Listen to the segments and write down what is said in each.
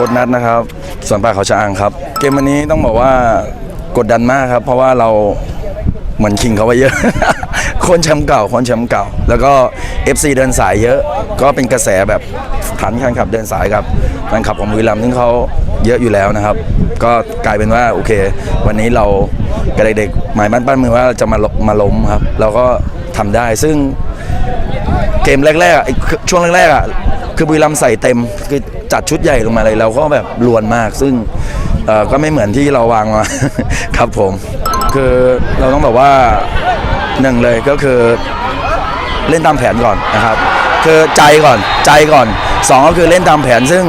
ค้ชนัดนะครับส่วนปลาเขาชะอางครับ เกมวันนี้ต้องบอกว่ากดดันมากครับ เพราะว่าเราเหมือนคิงเขาไว้เยอะ คนแชมป์เก่า คนแชมป์เก่า แล้วก็ FC เดินสายเยอะ ก็เป็นกระแสแบบฐานแฟนคลับเดินสายครับแฟนคลับของบุรีรัมย์ซึ่งเขาเยอะอยู่แล้วนะครับ ก็กลายเป็นว่าโอเค วันนี้เรากับเด็กๆหมายมั่นปั้นมือว่าจะมาลมาล้มครับ เราก็ทำได้ซึ่งเกมแรกๆช่วงแรกๆอะคือบุรีรัมย์ใส่เต็มคือ จัดชุดใหญ่ลงมาเลยเราก็แบบลวนมาก ซึ่งก็ไม่เหมือนที่เราวางมาครับผม คือเราต้องแบบว่าหนึ่งเลยก็คือเล่นตามแผนก่อนนะครับ คือใจก่อนใจก่อนสองก็คือเล่นตามแผนซึ่ง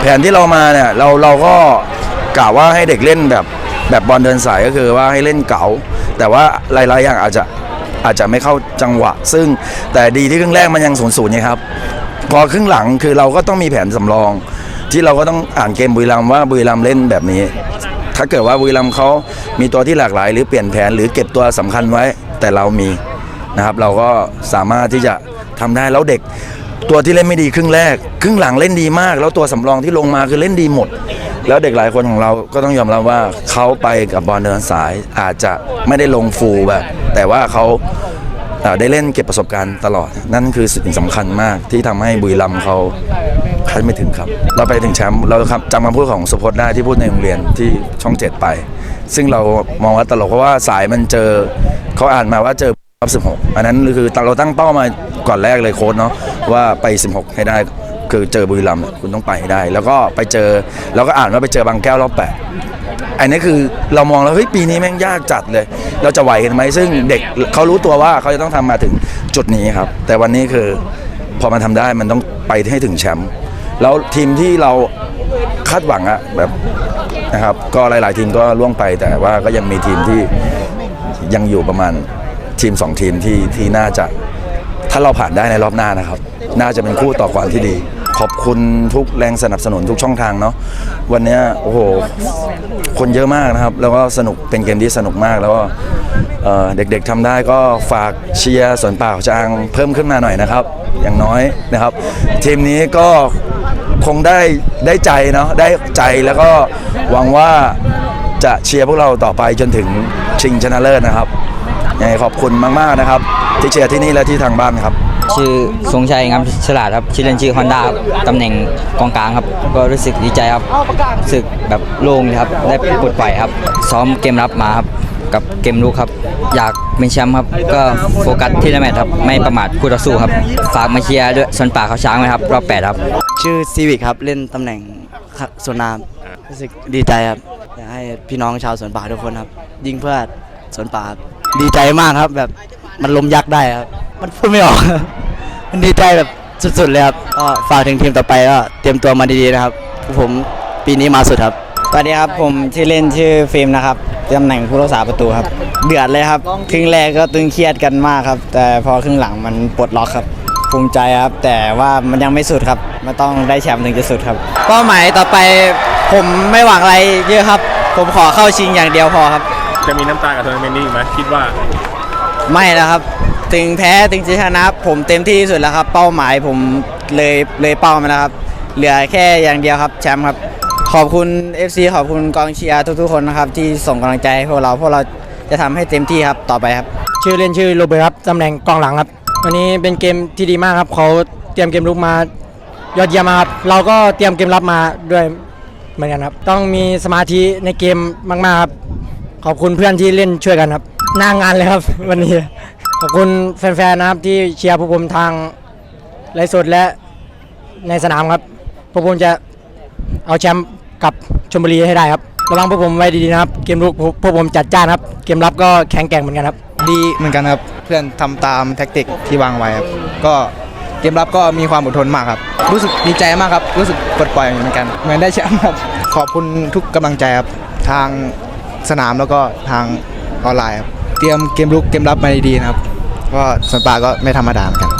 แผนที่เรามาเนี่ยเราเราก็กล่าวว่าให้เด็กเล่นแบบแบบบอลเดินสายก็คือว่าให้เล่นเก๋าแต่ว่าหลายๆอย่างอาจจะอาจจะไม่เข้าจังหวะ ซึ่งแต่ดีที่ครึ่งแรกมันยังศูนย์ศูนย์ไงครับ พอครึ่งหลังคือเราก็ต้องมีแผนสำรอง ที่เราก็ต้องอ่านเกมบุรีรัมย์ว่าบุรีรัมย์เล่นแบบนี้ ถ้าเกิดว่าบุรีรัมย์เขามีตัวที่หลากหลาย หรือเปลี่ยนแผนหรือเก็บตัวสำคัญไว้ แต่เรามีนะครับ เราก็สามารถที่จะทำได้แล้วเด็ก ตัวที่เล่นไม่ดีครึ่งแรก ครึ่งหลังเล่นดีมาก แล้วตัวสำรองที่ลงมาคือเล่นดีหมด แล้วเด็กหลายคนของเราก็ต้องยอมรับว่าเขาไปกับบอลเดินสายอาจจะไม่ได้ลงฟูลแบบ แต่ว่าเขาอ่า ได้เล่นเก็บประสบการณ์ตลอด นั่นคือสิ่งสำคัญมากที่ทำให้บุรีรัมย์เขาคาดไม่ถึงครับ เราไปถึงแชมป์เราครับจำคำพูดของสุพจน์ได้ที่พูดในโรงเรียนที่ช่องเจ็ดไป ซึ่งเรามองว่าตลกเพราะว่าสายมันเจอเขาอ่านมาว่าเจอรอบ16 อันนั้นคือเราตั้งเป้ามาก่อนแรกเลยโค้ดเนาะว่าไป 16 ให้ได้ คือเจอบุรีรัมย์คุณต้องไปให้ได้ แล้วก็ไปเจอแล้วก็อ่านว่าไปเจอบางแก้วรอบแปดอันนี้คือเรามองแล้วเฮ้ยปีนี้แม่งยากจัดเลย เราจะไหวกันไหมซึ่งเด็กเขารู้ตัวว่าเขาจะต้องทำมาถึงจุดนี้ครับ แต่วันนี้คือพอมันทำได้มันต้องไปให้ถึงแชมป์แล้วทีมที่เราคาดหวังอะแบบนะครับ ก็หลาย ๆ ทีมก็ล่วงไปแต่ว่าก็ยังมีทีมที่ยังอยู่ประมาณทีมสองทีมที่ที่น่าจะถ้าเราผ่านได้ในรอบหน้านะครับ น่าจะเป็นคู่ต่อกรที่ดี ขอบคุณทุกแรงสนับสนุนทุกช่องทางเนาะวันนี้โอ้โหคนเยอะมากนะครับ แล้วก็สนุกเป็นเกมที่สนุกมากแล้วก็เด็กๆทำได้ก็ฝากเชียร์สวนป่าเขาจางเพิ่มขึ้นมาหน่อยนะครับ อย่างน้อยนะครับ ทีมนี้ก็คงได้ได้ใจเนาะได้ใจแล้วก็หวังว่าจะเชียร์พวกเราต่อไปจนถึงชิงชนะเลิศนะครับยังไงขอบคุณมากๆนะครับ ที่เชียร์ที่นี่และที่ทางบ้านครับ ชื่อทรงชัยงามฉลาดครับชื่อเล่นชื่อฮอนด้าครับตำแหน่งกองกลางครับ ก็รู้สึกดีใจครับรู้สึกแบบโล่งเลยครับได้ปลดปล่อยครับ ซ้อมเกมรับมาครับกับเกมลุกครับ อยากเป็นแชมป์ครับ ก็โฟกัสที่ละแมตครับ ไม่ประมาทคู่ต่อสู้ครับ ฝากมาเชียร์ด้วยส่วนป่าเขาช้างไหมครับ รอบแปดครับ ชื่อซีวิกครับ เล่นตำแหน่งสวนน้ำรู้สึกดีใจครับ อยากให้พี่น้องชาวสวนป่าทุกคนครับ ยิงเพื่อสวนป่าดีใจมากครับแบบมันลมยักษ์ได้ครับ มันพูดไม่ออก มันดีใจแบบสุดๆเลยครับก็ฝากถึงทีมต่อไปก็เตรียมตัวมาดีๆนะครับพวกผมปีนี้มาสุดครับ สวัสดีครับผมชื่อเล่นชื่อฟิล์มนะครับตำแหน่งผู้รักษาประตูครับ เดือดเลยครับ ครึ่งแรกก็ตึงเครียดกันมากครับ แต่พอครึ่งหลังมันปลดล็อกครับ ภูมิใจครับ แต่ว่ามันยังไม่สุดครับ มันต้องได้แชมป์ถึงจะสุดครับ เป้าหมายต่อไปผมไม่หวังอะไรเยอะครับ ผมขอเข้าชิงอย่างเดียวพอครับ จะมีน้ำตากับทัวร์นาเมนต์นี้อีกไหมคิดว่า ไม่แล้วครับ ถึงแพ้ถึงจะชนะ ผมเต็มที่ที่สุดแล้วครับ เป้าหมายผมเลยเลยเป้ามาแล้วครับ เหลือแค่อย่างเดียวครับแชมป์ครับ ขอบคุณ FC ขอบคุณกองเชียร์ทุกๆคนนะครับ ที่ส่งกำลังใจให้พวกเราพวกเราจะทำให้เต็มที่ครับต่อไปครับ ชื่อเล่นชื่อโรเบิร์ตครับตำแหน่งกองหลังครับ วันนี้เป็นเกมที่ดีมากครับเขาเตรียมเกมลุกมายอดเยี่ยมมากครับเราก็เตรียมเกมรับมาด้วยเหมือนกันครับ ต้องมีสมาธิในเกมมากๆครับขอบคุณเพื่อนที่เล่นช่วยกันครับหน้างานเลยครับ วันนี้ ขอบคุณแฟนๆนะครับที่เชียร์พวกผมทางไลฟ์สดและในสนามครับพวกผมจะเอาแชมป์กลับชลบุรีให้ได้ครับระวังพวกผมไว้ดีๆนะครับ เกมลุกพวกผมจัดจ้านครับ เกมรับก็แข็งแกร่งเหมือนกันครับ ดีเหมือนกันครับ เพื่อนทำตามแท็กติกที่วางไว้ครับ ก็เกมรับก็มีความอดทนมากครับ รู้สึกดีใจมากครับ รู้สึกปลดปล่อยเหมือนกัน เหมือนได้แชมป์ครับ ขอบคุณทุกกำลังใจครับ ทางสนามแล้วก็ทางออนไลน์ครับ เตรียมเกมลุกเกมรับมาดีๆนะครับ ก็ส่วนปลาก็ไม่ธรรมดาเหมือนกัน